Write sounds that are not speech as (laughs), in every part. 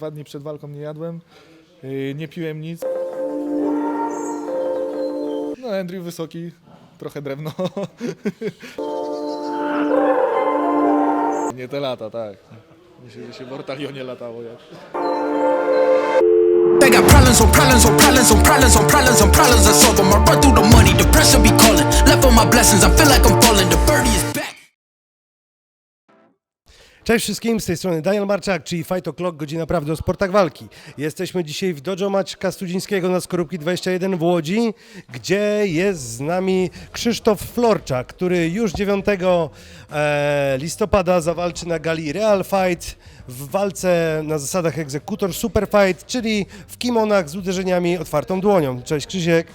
Dwa dni przed walką nie jadłem, yy, nie piłem nic. No Andrew wysoki, trochę drewno. (laughs) nie te lata, tak. Myślę, że się w Ortalionie latało jak. They got problems on problems on problems on problems on problems on problems. I solve them. I run through the money, be calling. Left on my blessings, I feel like I'm falling. The birdie. Cześć wszystkim, z tej strony Daniel Marczak, czyli Fight O'Clock, godzina prawdy o sportach walki. Jesteśmy dzisiaj w Dojo Maćka Studzińskiego na Skorupki 21 w Łodzi, gdzie jest z nami Krzysztof Florczak, który już 9 e, listopada zawalczy na gali Real Fight w walce na zasadach egzekutor Super Fight, czyli w kimonach z uderzeniami otwartą dłonią. Cześć Krzysiek.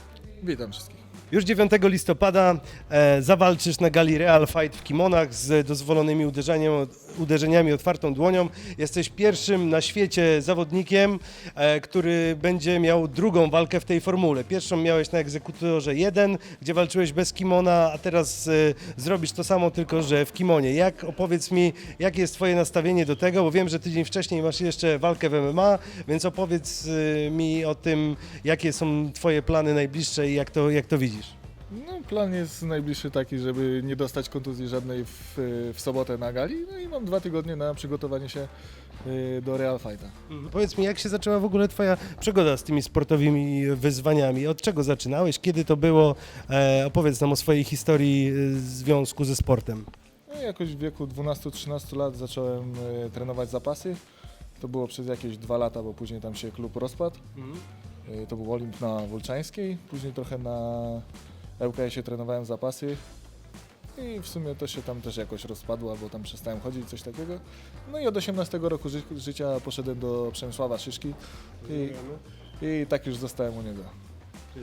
Witam wszystkich. Już 9 listopada e, zawalczysz na gali Real Fight w kimonach z dozwolonymi uderzeniem, uderzeniami otwartą dłonią. Jesteś pierwszym na świecie zawodnikiem, e, który będzie miał drugą walkę w tej formule. Pierwszą miałeś na egzekutorze 1, gdzie walczyłeś bez kimona, a teraz e, zrobisz to samo, tylko że w kimonie. Jak opowiedz mi, jakie jest Twoje nastawienie do tego, bo wiem, że tydzień wcześniej masz jeszcze walkę w MMA, więc opowiedz e, mi o tym, jakie są Twoje plany najbliższe i jak to, jak to widzisz. No, plan jest najbliższy taki, żeby nie dostać kontuzji żadnej w, w sobotę na gali. No i mam dwa tygodnie na przygotowanie się yy, do Real Fighta. Powiedz mi, jak się zaczęła w ogóle Twoja przygoda z tymi sportowymi wyzwaniami? Od czego zaczynałeś? Kiedy to było? E, opowiedz nam o swojej historii e, związku ze sportem. No, jakoś w wieku 12-13 lat zacząłem e, trenować zapasy. To było przez jakieś dwa lata, bo później tam się klub rozpadł. E, to był Olimp na Wolczańskiej, później trochę na ŁKS-ie trenowałem zapasy. I w sumie to się tam też jakoś rozpadło, bo tam przestałem chodzić, coś takiego. No i od 18 roku ży życia poszedłem do Przemysława Szyszki i, i tak już zostałem u niego.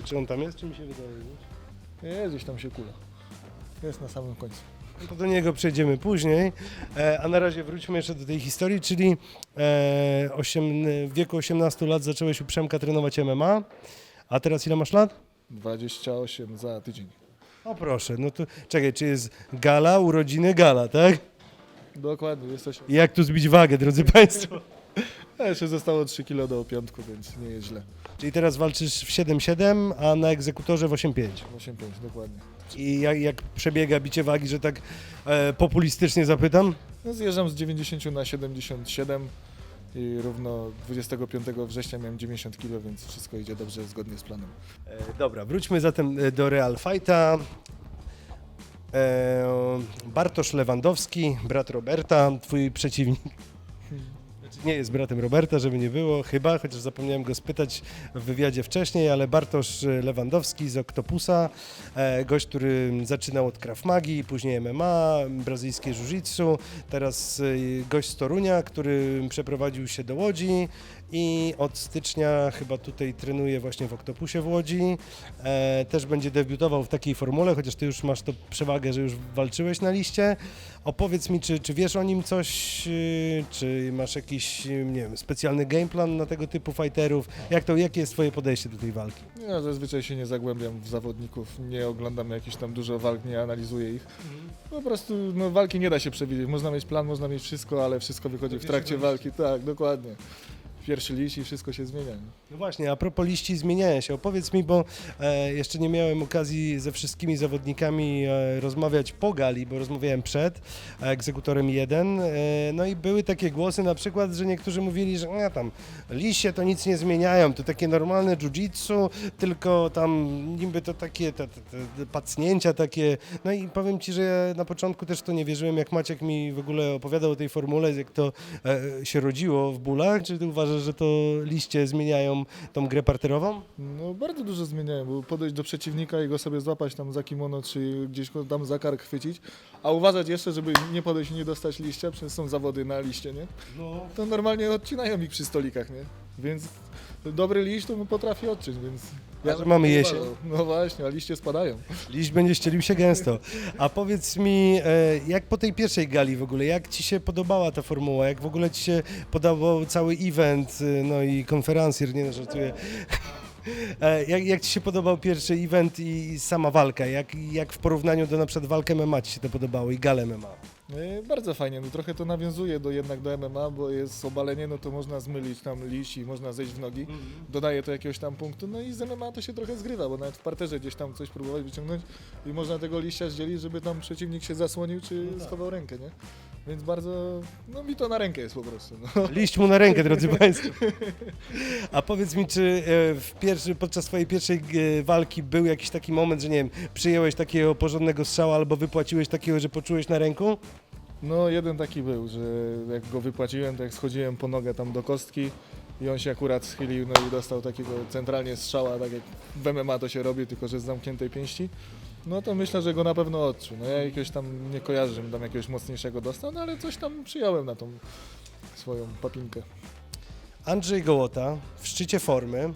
Czy on tam jest, czy mi się wydaje? nie? Gdzieś tam się kula. Jest na samym końcu. No To do niego przejdziemy później, e, a na razie wróćmy jeszcze do tej historii, czyli e, osiem, w wieku 18 lat zacząłeś u Przemka trenować MMA, a teraz ile masz lat? 28 za tydzień. O proszę, no to czekaj, czy jest gala, urodziny, gala, tak? Dokładnie, jesteś. I jak tu zbić wagę, drodzy Państwo? A jeszcze zostało 3 kilo do piątku, więc nie jest źle. Czyli teraz walczysz w 7-7, a na egzekutorze w 8-5. 8,5 dokładnie. I jak, jak przebiega bicie wagi, że tak e, populistycznie zapytam? No zjeżdżam z 90 na 77 i równo 25 września miałem 90 kilo, więc wszystko idzie dobrze, zgodnie z planem. E, dobra, wróćmy zatem e, do Real Fighta. E, Bartosz Lewandowski, brat Roberta, twój przeciwnik. Nie jest bratem Roberta, żeby nie było, chyba, chociaż zapomniałem go spytać w wywiadzie wcześniej, ale Bartosz Lewandowski z Octopusa, e, gość, który zaczynał od Krav Magi, później MMA, brazylijskie Jiu-Jitsu, teraz e, gość z Torunia, który przeprowadził się do Łodzi i od stycznia chyba tutaj trenuje właśnie w Octopusie w Łodzi. E, też będzie debiutował w takiej formule, chociaż ty już masz to przewagę, że już walczyłeś na liście. Opowiedz mi, czy, czy wiesz o nim coś, y, czy masz jakiś, y, nie wiem, specjalny gameplan na tego typu fighterów? Jak to, jakie jest twoje podejście do tej walki? Ja zazwyczaj się nie zagłębiam w zawodników, nie oglądam jakichś tam dużo walk, nie analizuję ich. Po prostu no, walki nie da się przewidzieć. Można mieć plan, można mieć wszystko, ale wszystko wychodzi w trakcie walki. Tak, dokładnie. Pierwszy liść i wszystko się zmienia. No właśnie, a propos liści zmieniają się. Opowiedz mi, bo e, jeszcze nie miałem okazji ze wszystkimi zawodnikami e, rozmawiać po gali, bo rozmawiałem przed e, egzekutorem 1. E, no i były takie głosy na przykład, że niektórzy mówili, że nie, tam liście to nic nie zmieniają, to takie normalne jiu-jitsu, tylko tam niby to takie te, te, te pacnięcia takie. No i powiem Ci, że ja na początku też to nie wierzyłem, jak Maciek mi w ogóle opowiadał o tej formule, jak to e, się rodziło w bólach. Czy Ty uważasz, że to liście zmieniają tą grę parterową? No bardzo dużo zmieniają, bo podejść do przeciwnika i go sobie złapać tam za kimono, czy gdzieś go tam za kark chwycić, a uważać jeszcze, żeby nie podejść i nie dostać liścia, przecież są zawody na liście, nie? No. To normalnie odcinają ich przy stolikach, nie? Więc dobry liść to potrafi odciąć, więc... A że mamy jesień. No właśnie, a liście spadają. Liść będzie ścielił się gęsto. A powiedz mi, e, jak po tej pierwszej gali w ogóle, jak Ci się podobała ta formuła, jak w ogóle Ci się podobał cały event, e, no i konferencjer, nie no, żartuję. E, Jak, jak Ci się podobał pierwszy event i sama walka? Jak, jak w porównaniu do na przykład walki MMA Ci się to podobało i galę MMA? E, Bardzo fajnie, no trochę to nawiązuje do jednak do MMA, bo jest obalenie, no to można zmylić tam liść i można zejść w nogi. Dodaje to jakiegoś tam punktu, no i z MMA to się trochę zgrywa, bo nawet w parterze gdzieś tam coś próbować wyciągnąć i można tego liścia zdzielić, żeby tam przeciwnik się zasłonił czy schował rękę, nie? Więc bardzo, no mi to na rękę jest po prostu. No. (laughs) Liść mu na rękę, drodzy Państwo. A powiedz mi, czy e, w pierwszy, podczas twojej pierwszej e, walki był jakiś taki moment, że nie wiem, przyjąłeś takiego porządnego strzała albo wypłaciłeś takiego, że poczułeś na ręku? No jeden taki był, że jak go wypłaciłem, to jak schodziłem po nogę tam do kostki i on się akurat schylił, no i dostał takiego centralnie strzała, tak jak w MMA to się robi, tylko że z zamkniętej pięści. No to myślę, że go na pewno odczuł. No ja jakiegoś tam nie kojarzę, żebym tam jakiegoś mocniejszego dostał, no ale coś tam przyjąłem na tą swoją papinkę. Andrzej Gołota w szczycie formy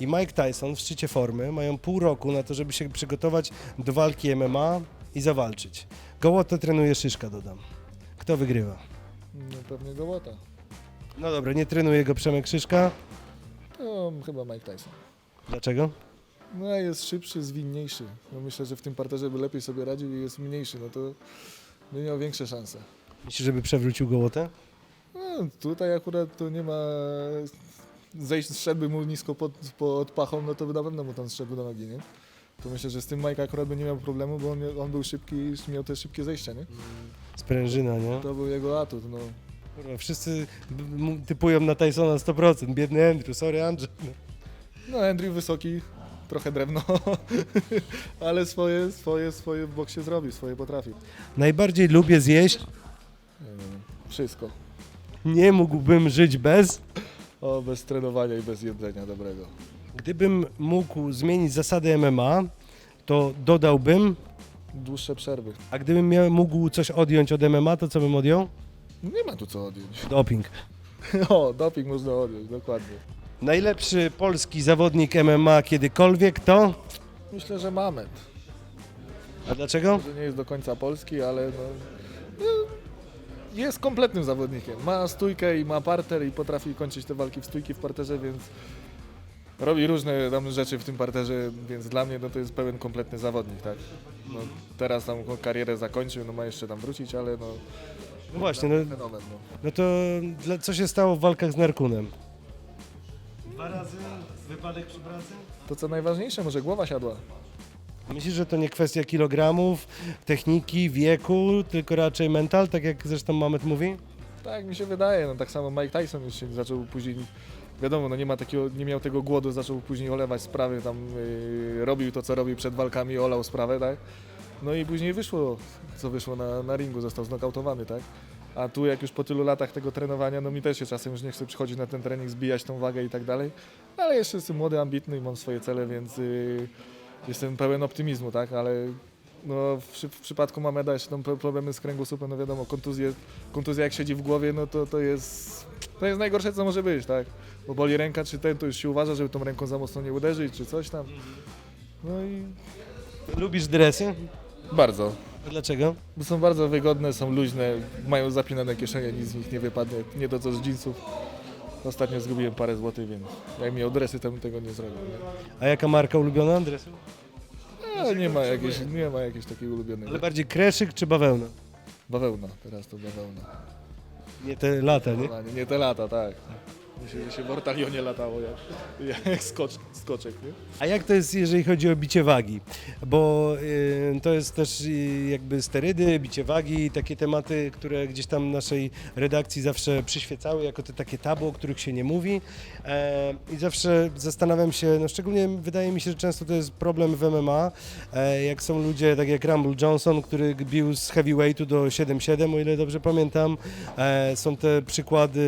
i Mike Tyson w szczycie formy mają pół roku na to, żeby się przygotować do walki MMA i zawalczyć. Gołota trenuje Szyszka, dodam. Kto wygrywa? No pewnie Gołota. No dobra, nie trenuje go Przemek Szyszka. To chyba Mike Tyson. Dlaczego? No jest szybszy, zwinniejszy. No myślę, że w tym parterze by lepiej sobie radził i jest mniejszy, no to by miał większe szanse. Myślisz, żeby przewrócił Gołotę? No, tutaj akurat to nie ma. Zejść, zszedłby mu nisko pod, pod pachą, no to by na pewno mu tam zszedł do nogi, nie? To myślę, że z tym Mike akurat by nie miał problemu, bo on, on był szybki i miał też szybkie zejścia, nie? Sprężyna, nie? To był jego atut, no. Kurwa, wszyscy b- m- typują na Tysona 100%. Biedny Andrew, sorry Andrzej. No, Andrew wysoki, trochę drewno, (laughs) ale swoje, swoje, swoje w boksie zrobi, swoje potrafi. Najbardziej lubię zjeść. Wiem, Wszystko. Nie mógłbym żyć bez. O, bez trenowania i bez jedzenia dobrego. Gdybym mógł zmienić zasady MMA, to dodałbym, Dłuższe przerwy. a gdybym miał, mógł coś odjąć od MMA, to co bym odjął? Nie ma tu co odjąć. Doping. (laughs) O, doping można odjąć, dokładnie. Najlepszy polski zawodnik MMA kiedykolwiek to? Myślę, że Mamet. A dlaczego? że nie jest do końca polski, ale no, no, jest kompletnym zawodnikiem. Ma stójkę i ma parter i potrafi kończyć te walki w stójki w parterze, więc robi różne tam rzeczy w tym parterze, więc dla mnie no, to jest pełen kompletny zawodnik, tak. No, teraz tam karierę zakończył, no ma jeszcze tam wrócić, ale no, No właśnie, no, fenomen. No. no to dla, co się stało w walkach z Narkunem? Dwa razy wypadek przy pracy? To co najważniejsze, może głowa siadła. Myślisz, że to nie kwestia kilogramów, techniki, wieku, tylko raczej mental, tak jak zresztą Mamet mówi? Tak mi się wydaje, no tak samo Mike Tyson już się zaczął później, wiadomo, no nie ma takiego, nie miał tego głodu, zaczął później olewać sprawy, tam yy, robił to, co robił przed walkami, olał sprawę, tak? No i później wyszło, co wyszło na, na ringu, został znokautowany, tak? A tu jak już po tylu latach tego trenowania, no mi też się czasem już nie chce przychodzić na ten trening, zbijać tą wagę i tak dalej, ale jeszcze jestem młody, ambitny i mam swoje cele, więc yy, jestem pełen optymizmu, tak? Ale no, w, w przypadku Mameda jeszcze tam pro- problemy z kręgosłupem, no wiadomo, kontuzje, kontuzja jak siedzi w głowie, no to, to jest to jest najgorsze, co może być, tak? Bo boli ręka, czy ten, to już się uważa, żeby tą ręką za mocno nie uderzyć, czy coś tam. No i Lubisz dresy? bardzo. Dlaczego? Bo są bardzo wygodne, są luźne, mają zapinane kieszenie, nic z nich nie wypadnie, nie to co z jeansów. Ostatnio zgubiłem parę złotych, więc jak miał dresy, to bym tego nie zrobił. Nie? A jaka marka ulubiona dresu? Ale nie ma jakiejś, nie ma jakiejś takiej ulubionej. Ale bardziej kreszyk czy bawełna? Bawełna, teraz to bawełna. Nie te lata, nie? Nie, nie te lata, tak. Myślę, że się w Ortalionie latało jak, jak skocz, skoczek, nie? A jak to jest, jeżeli chodzi o bicie wagi? Bo y, to jest też y, jakby sterydy, bicie wagi, takie tematy, które gdzieś tam naszej redakcji zawsze przyświecały, jako te takie tabu, o których się nie mówi. E, I zawsze zastanawiam się, no szczególnie wydaje mi się, że często to jest problem w MMA, e, jak są ludzie tak jak Rumble Johnson, który bił z heavyweightu do 7-7, o ile dobrze pamiętam. E, są te przykłady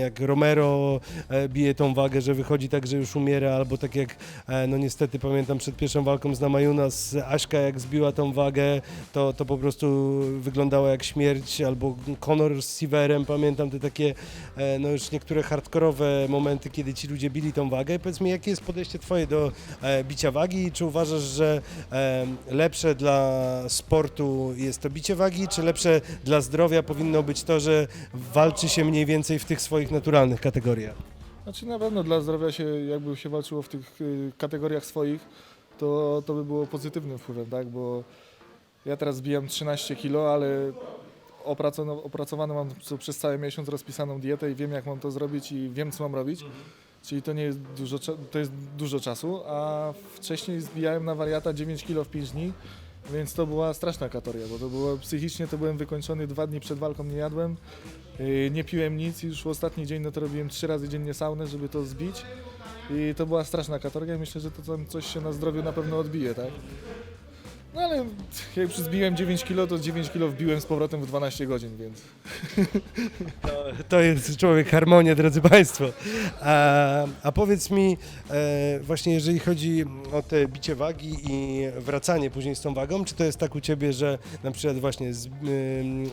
jak Romero e, bije tą wagę, że wychodzi tak, że już umiera, albo tak jak E, No niestety pamiętam przed pierwszą walką z Namajuna z Aśka, jak zbiła tą wagę, to, to po prostu wyglądało jak śmierć, albo Conor z Siverem, pamiętam te takie, e, no już niektóre hardkorowe momenty, kiedy ci ludzie bili tą wagę. Powiedz mi, jakie jest podejście twoje do bicia wagi? Czy uważasz, że lepsze dla sportu jest to bicie wagi, czy lepsze dla zdrowia powinno być to, że walczy się mniej więcej w tych swoich naturalnych kategoriach? Znaczy na pewno dla zdrowia się, jakby się walczyło w tych y, kategoriach swoich, to, to by było pozytywnym wpływem, tak? Bo ja teraz zbijam 13 kilo, ale opracowaną, opracowaną mam co przez cały miesiąc rozpisaną dietę i wiem jak mam to zrobić i wiem co mam robić. Czyli to nie jest dużo, cza- to jest dużo czasu, a wcześniej zbijałem na wariata 9 kg w 5 dni, więc to była straszna katoria, bo to było psychicznie to byłem wykończony, dwa dni przed walką nie jadłem, yy, nie piłem nic i już ostatni dzień no to robiłem trzy razy dziennie saunę, żeby to zbić i to była straszna katoria. Myślę, że to tam coś się na zdrowiu na pewno odbije, tak? No ale jak już zbiłem 9 kg, to 9 kg wbiłem z powrotem w 12 godzin, więc (laughs) To jest człowiek harmonia, drodzy Państwo. A, a powiedz mi, e, właśnie jeżeli chodzi o te bicie wagi i wracanie później z tą wagą, czy to jest tak u Ciebie, że na przykład właśnie z,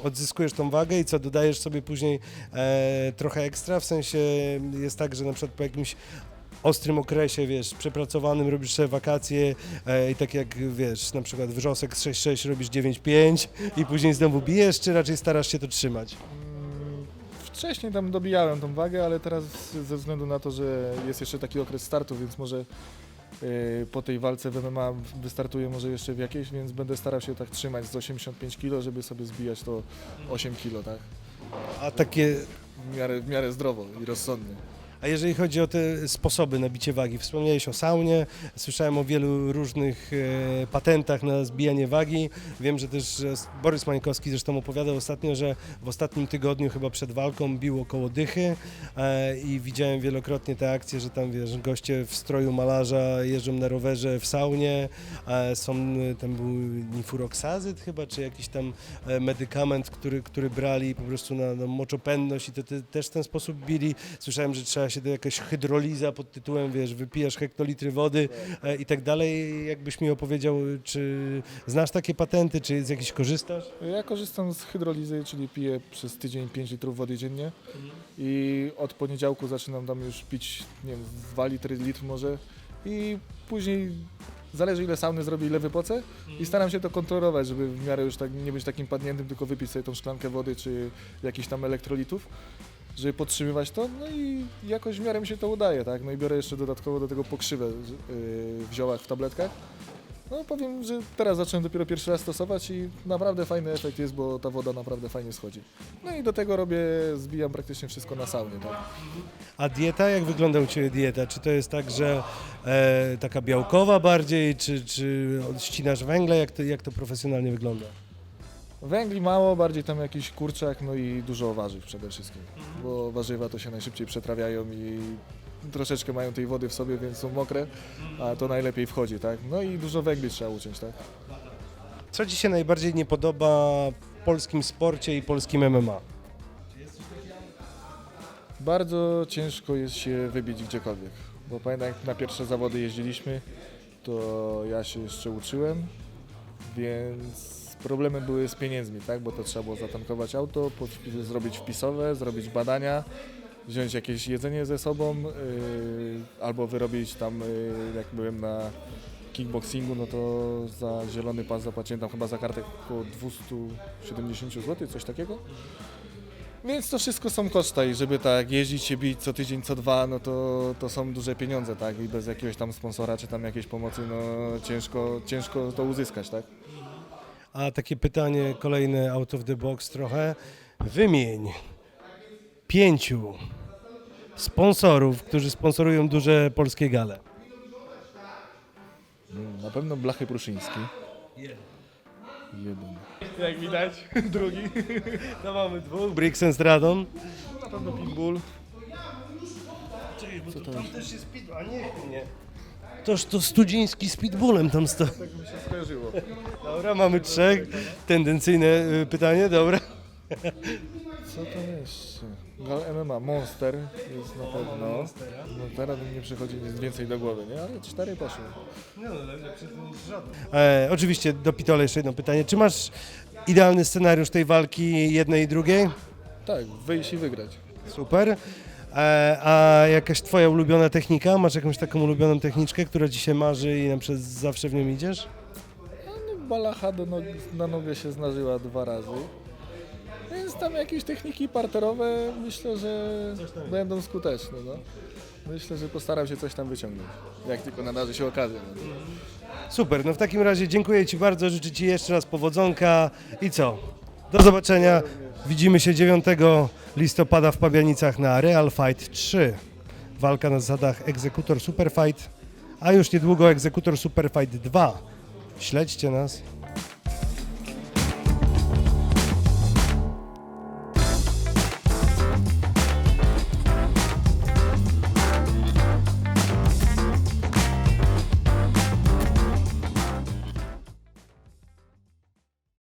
odzyskujesz tą wagę i co, dodajesz sobie później e, trochę ekstra? W sensie jest tak, że na przykład po jakimś ostrym okresie, wiesz, przepracowanym robisz sobie wakacje e, i tak jak, wiesz, na przykład wrzosek z 6,6 robisz 9,5 i później znowu bijesz, czy raczej starasz się to trzymać? Mm, Wcześniej tam dobijałem tą wagę, ale teraz ze względu na to, że jest jeszcze taki okres startu, więc może yy, po tej walce w MMA wystartuję może jeszcze w jakiejś, więc będę starał się tak trzymać z 85 kg, żeby sobie zbijać to 8 kg, tak? A takie W miarę, w miarę zdrowo i rozsądnie. A jeżeli chodzi o te sposoby na bicie wagi, wspomniałeś o saunie, słyszałem o wielu różnych e, patentach na zbijanie wagi. Wiem, że też Borys Mańkowski zresztą opowiadał ostatnio, że w ostatnim tygodniu chyba przed walką bił około dychy e, i widziałem wielokrotnie te akcje, że tam wiesz, goście w stroju malarza jeżdżą na rowerze w saunie, e, są, tam był nifuroksazyt chyba, czy jakiś tam e, medykament, który, który brali po prostu na, na moczopędność i to te, też w ten sposób bili. Słyszałem, że trzeba się do jakaś hydroliza pod tytułem, wiesz, wypijasz hektolitry wody e, i tak dalej. Jakbyś mi opowiedział, czy znasz takie patenty, czy z jakichś korzystasz? Ja korzystam z hydrolizy, czyli piję przez tydzień 5 litrów wody dziennie i od poniedziałku zaczynam tam już pić, nie wiem, 2 litry, litr może i później zależy ile sauny zrobię, ile wypocę i staram się to kontrolować, żeby w miarę już tak nie być takim padniętym, tylko wypić sobie tą szklankę wody czy jakichś tam elektrolitów, żeby podtrzymywać to, no i jakoś w miarę mi się to udaje, tak, no i biorę jeszcze dodatkowo do tego pokrzywę yy, w ziołach, w tabletkach. No powiem, że teraz zacząłem dopiero pierwszy raz stosować i naprawdę fajny efekt jest, bo ta woda naprawdę fajnie schodzi. No i do tego robię, zbijam praktycznie wszystko na saunie, tak. A dieta, jak wygląda u Ciebie dieta? Czy to jest tak, że e, taka białkowa bardziej, czy, czy ścinasz węgle? Jak to, jak to profesjonalnie wygląda? Węgli mało, bardziej tam jakiś kurczak, no i dużo warzyw przede wszystkim, bo warzywa to się najszybciej przetrawiają i troszeczkę mają tej wody w sobie, więc są mokre, a to najlepiej wchodzi, tak. No i dużo węgli trzeba uciąć, tak. Co Ci się najbardziej nie podoba w polskim sporcie i polskim MMA? Bardzo ciężko jest się wybić gdziekolwiek, bo pamiętam jak na pierwsze zawody jeździliśmy, to ja się jeszcze uczyłem, więc problemy były z pieniędzmi, tak, bo to trzeba było zatankować auto, zrobić wpisowe, zrobić badania, wziąć jakieś jedzenie ze sobą, yy, albo wyrobić tam, yy, jak byłem na kickboxingu, no to za zielony pas zapłaciłem tam chyba za kartę około 270 zł, coś takiego. Więc to wszystko są koszta i żeby tak jeździć się bić co tydzień, co dwa, no to, to są duże pieniądze, tak? I bez jakiegoś tam sponsora czy tam jakiejś pomocy, no ciężko, ciężko to uzyskać, tak? A takie pytanie kolejne out of the box trochę. Wymień pięciu sponsorów, którzy sponsorują duże polskie gale. Na pewno Blachy Pruszyński. Jeden. Jak widać, (laughs) drugi. To mamy dwóch, Brixen Stradon. Na pewno Pitbull. Co to tam też jest Pitbull, a nie, nie. Toż to Studziński z Pitbullem tam stoi. Tak mi się skojarzyło. Dobra, mamy trzech. Tendencyjne y, pytanie, dobra. Co to jeszcze? Gal MMA, Monster jest na pewno. No teraz mi nie przychodzi nic więcej do głowy, nie? Ale cztery poszły. E, oczywiście do Pitola jeszcze jedno pytanie. Czy masz idealny scenariusz tej walki jednej i drugiej? Tak, wyjść i wygrać. Super. E, a jakaś twoja ulubiona technika? Masz jakąś taką ulubioną techniczkę, która ci się marzy i na przykład zawsze w nią idziesz? No, balacha do nog- na nogę się zdarzyła dwa razy. Więc tam jakieś techniki parterowe myślę, że będą skuteczne. No. Myślę, że postaram się coś tam wyciągnąć. Jak tylko nadarzy się okazja. No. Super, no w takim razie dziękuję ci bardzo, życzę ci jeszcze raz powodzonka i co? Do zobaczenia. Widzimy się 9 listopada w Pabianicach na Real Fight 3. Walka na zasadach Egzekutor Super Fight, a już niedługo Egzekutor Super Fight 2. Śledźcie nas.